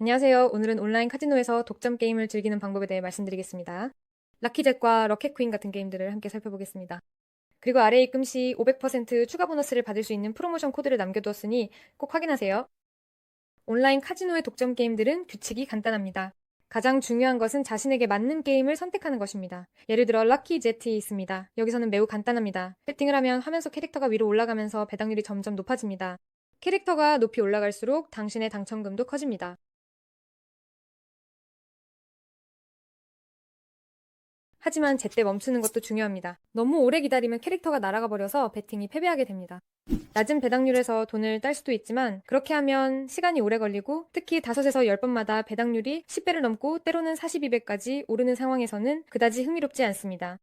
안녕하세요. 오늘은 온라인 카지노에서 독점 게임을 즐기는 방법에 대해 말씀드리겠습니다. 라키젯과 러켓퀸 같은 게임들을 함께 살펴보겠습니다. 그리고 아래 입금 시 500% 추가 보너스를 받을 수 있는 프로모션 코드를 남겨두었으니 꼭 확인하세요. 온라인 카지노의 독점 게임들은 규칙이 간단합니다. 가장 중요한 것은 자신에게 맞는 게임을 선택하는 것입니다. 예를 들어 럭키 제트 있습니다. 여기서는 매우 간단합니다. 세팅을 하면 화면 속 캐릭터가 위로 올라가면서 배당률이 점점 높아집니다. 캐릭터가 높이 올라갈수록 당신의 당첨금도 커집니다. 하지만 제때 멈추는 것도 중요합니다. 너무 오래 기다리면 캐릭터가 날아가 버려서 배팅이 패배하게 됩니다. 낮은 배당률에서 돈을 딸 수도 있지만 그렇게 하면 시간이 오래 걸리고 특히 5에서 10번마다 배당률이 10배를 넘고 때로는 42배까지 오르는 상황에서는 그다지 흥미롭지 않습니다.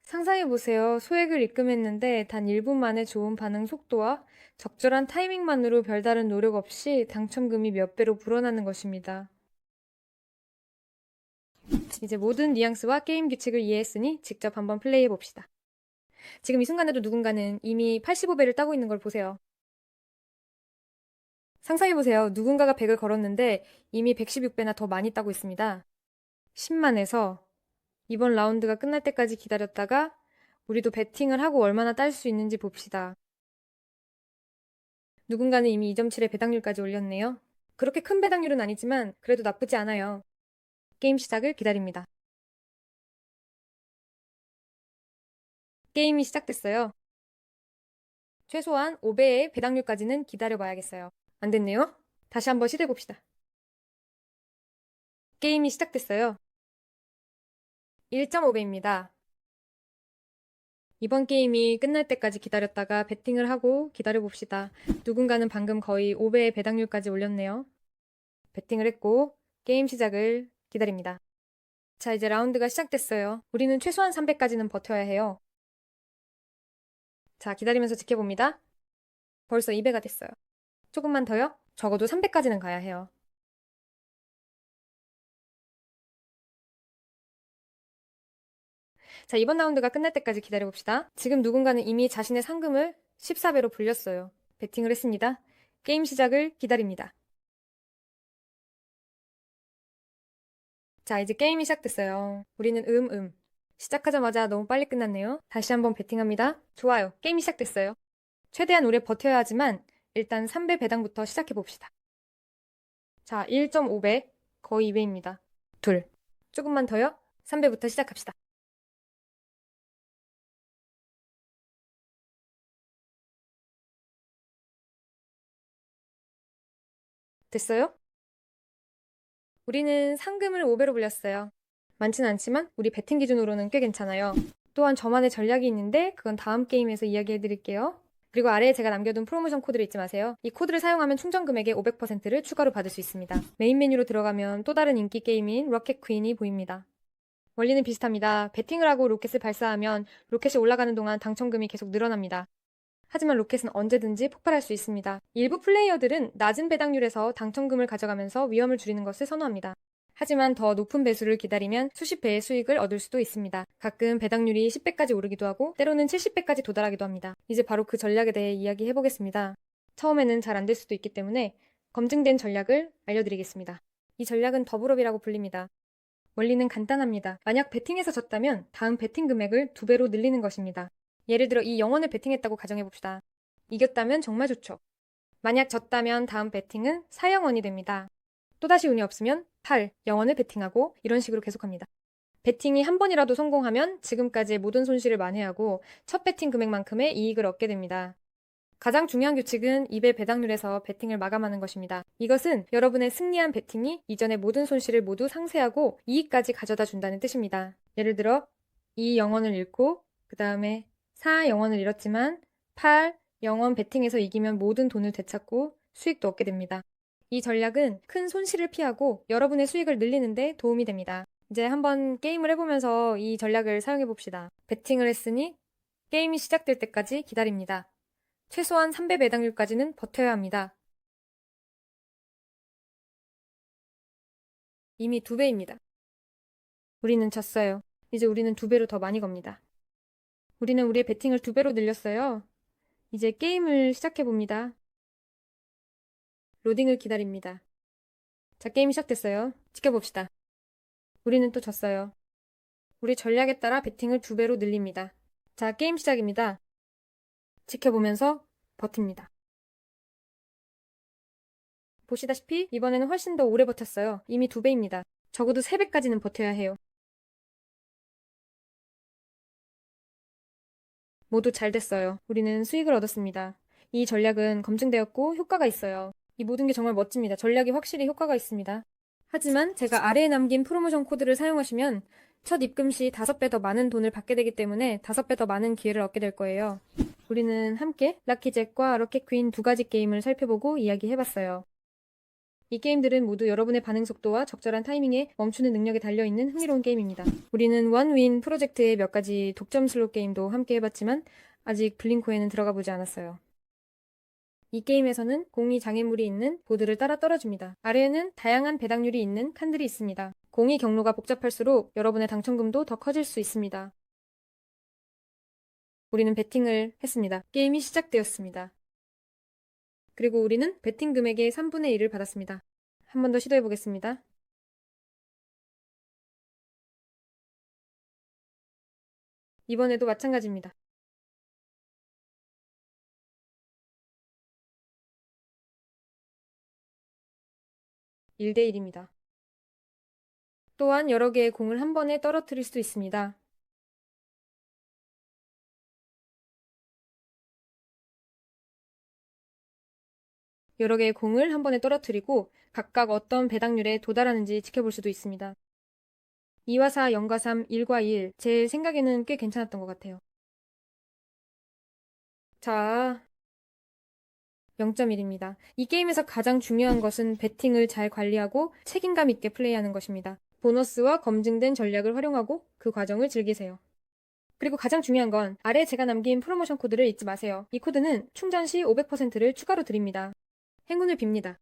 상상해보세요. 소액을 입금했는데 단 1분 만에 좋은 반응 속도와 적절한 타이밍만으로 별다른 노력 없이 당첨금이 몇 배로 불어나는 것입니다. 이제 모든 뉘앙스와 게임 규칙을 이해했으니 직접 한번 플레이해 봅시다. 지금 이 순간에도 누군가는 이미 85배를 따고 있는 걸 보세요. 상상해 보세요. 누군가가 100을 걸었는데 이미 116배나 더 많이 따고 있습니다. 10만에서 이번 라운드가 끝날 때까지 기다렸다가 우리도 베팅을 하고 얼마나 딸 수 있는지 봅시다. 누군가는 이미 2.7의 배당률까지 올렸네요. 그렇게 큰 배당률은 아니지만 그래도 나쁘지 않아요. 게임 시작을 기다립니다. 게임이 시작됐어요. 최소한 5배의 배당률까지는 기다려봐야겠어요. 안 됐네요? 다시 한번 시도해봅시다. 게임이 시작됐어요. 1.5배입니다. 이번 게임이 끝날 때까지 기다렸다가 베팅을 하고 기다려봅시다. 누군가는 방금 거의 5배의 배당률까지 올렸네요. 베팅을 했고 게임 시작을 기다립니다. 자, 이제 라운드가 시작됐어요. 우리는 최소한 300까지는 버텨야 해요. 자, 기다리면서 지켜봅니다. 벌써 2배가 됐어요. 조금만 더요? 적어도 300까지는 가야 해요. 자, 이번 라운드가 끝날 때까지 기다려봅시다. 지금 누군가는 이미 자신의 상금을 14배로 불렸어요. 베팅을 했습니다. 게임 시작을 기다립니다. 자, 이제 게임이 시작됐어요. 우리는 음, 음. 시작하자마자 너무 빨리 끝났네요. 다시 한번 베팅합니다. 좋아요. 게임이 시작됐어요. 최대한 오래 버텨야 하지만 일단 3배 배당부터 시작해 봅시다. 자, 1.5배, 거의 2배입니다. 둘. 조금만 더요. 3배부터 시작합시다. 됐어요? 우리는 상금을 5배로 불렸어요. 많진 않지만 우리 베팅 기준으로는 꽤 괜찮아요. 또한 저만의 전략이 있는데 그건 다음 게임에서 이야기해 드릴게요. 그리고 아래에 제가 남겨둔 프로모션 코드를 잊지 마세요. 이 코드를 사용하면 충전 금액의 500%를 추가로 받을 수 있습니다. 메인 메뉴로 들어가면 또 다른 인기 게임인 로켓 퀸이 보입니다. 원리는 비슷합니다. 베팅을 하고 로켓을 발사하면 로켓이 올라가는 동안 당첨금이 계속 늘어납니다. 하지만 로켓은 언제든지 폭발할 수 있습니다. 일부 플레이어들은 낮은 배당률에서 당첨금을 가져가면서 위험을 줄이는 것을 선호합니다. 하지만 더 높은 배수를 기다리면 수십 배의 수익을 얻을 수도 있습니다. 가끔 배당률이 10배까지 오르기도 하고 때로는 70배까지 도달하기도 합니다. 이제 바로 그 전략에 대해 이야기해 보겠습니다. 처음에는 잘 안 될 수도 있기 때문에 검증된 전략을 알려드리겠습니다. 이 전략은 더블업이라고 불립니다. 원리는 간단합니다. 만약 베팅에서 졌다면 다음 베팅 금액을 두 배로 늘리는 것입니다. 예를 들어 이 영원을 베팅했다고 가정해봅시다. 이겼다면 정말 좋죠. 만약 졌다면 다음 베팅은 4영원이 됩니다. 또다시 운이 없으면 8, 영원을 베팅하고 이런 식으로 계속합니다. 베팅이 한 번이라도 성공하면 지금까지의 모든 손실을 만회하고 첫 베팅 금액만큼의 이익을 얻게 됩니다. 가장 중요한 규칙은 2배 배당률에서 베팅을 마감하는 것입니다. 이것은 여러분의 승리한 베팅이 이전의 모든 손실을 모두 상쇄하고 이익까지 가져다 준다는 뜻입니다. 예를 들어 2 영원을 잃고 그 다음에 4 영원을 잃었지만 8 영원 베팅에서 이기면 모든 돈을 되찾고 수익도 얻게 됩니다. 이 전략은 큰 손실을 피하고 여러분의 수익을 늘리는데 도움이 됩니다. 이제 한번 게임을 해보면서 이 전략을 사용해 봅시다. 베팅을 했으니 게임이 시작될 때까지 기다립니다. 최소한 3배 배당률까지는 버텨야 합니다. 이미 2배입니다. 우리는 졌어요. 이제 우리는 2배로 더 많이 겁니다. 우리는 우리의 베팅을 2배로 늘렸어요. 이제 게임을 시작해 봅니다. 로딩을 기다립니다. 자, 게임이 시작됐어요. 지켜봅시다. 우리는 또 졌어요. 우리 전략에 따라 배팅을 두 배로 늘립니다. 자, 게임 시작입니다. 지켜보면서 버팁니다. 보시다시피 이번에는 훨씬 더 오래 버텼어요. 이미 두 배입니다. 적어도 세 배까지는 버텨야 해요. 모두 잘 됐어요. 우리는 수익을 얻었습니다. 이 전략은 검증되었고 효과가 있어요. 이 모든 게 정말 멋집니다. 전략이 확실히 효과가 있습니다. 하지만 제가 아래에 남긴 프로모션 코드를 사용하시면 첫 입금 시 5배 더 많은 돈을 받게 되기 때문에 5배 더 많은 기회를 얻게 될 거예요. 우리는 함께 라키잭과 로켓 퀸두 가지 게임을 살펴보고 이야기해봤어요. 이 게임들은 모두 여러분의 반응 속도와 적절한 타이밍에 멈추는 능력에 달려있는 흥미로운 게임입니다. 우리는 원윈 프로젝트의 몇 가지 독점 슬롯 게임도 함께 해봤지만 아직 블링코에는 들어가 보지 않았어요. 이 게임에서는 공이 장애물이 있는 보드를 따라 떨어집니다. 아래에는 다양한 배당률이 있는 칸들이 있습니다. 공이 경로가 복잡할수록 여러분의 당첨금도 더 커질 수 있습니다. 우리는 베팅을 했습니다. 게임이 시작되었습니다. 그리고 우리는 베팅 금액의 3분의 1을 받았습니다. 한 번 더 시도해 보겠습니다. 이번에도 마찬가지입니다. 1대1입니다. 또한 여러 개의 공을 한 번에 떨어뜨릴 수도 있습니다. 여러 개의 공을 한 번에 떨어뜨리고 각각 어떤 배당률에 도달하는지 지켜볼 수도 있습니다. 2와 4, 0과 3, 1과 1. 제 생각에는 꽤 괜찮았던 것 같아요. 자, 0.1입니다. 이 게임에서 가장 중요한 것은 배팅을 잘 관리하고 책임감 있게 플레이하는 것입니다. 보너스와 검증된 전략을 활용하고 그 과정을 즐기세요. 그리고 가장 중요한 건 아래 제가 남긴 프로모션 코드를 잊지 마세요. 이 코드는 충전 시 500%를 추가로 드립니다. 행운을 빕니다.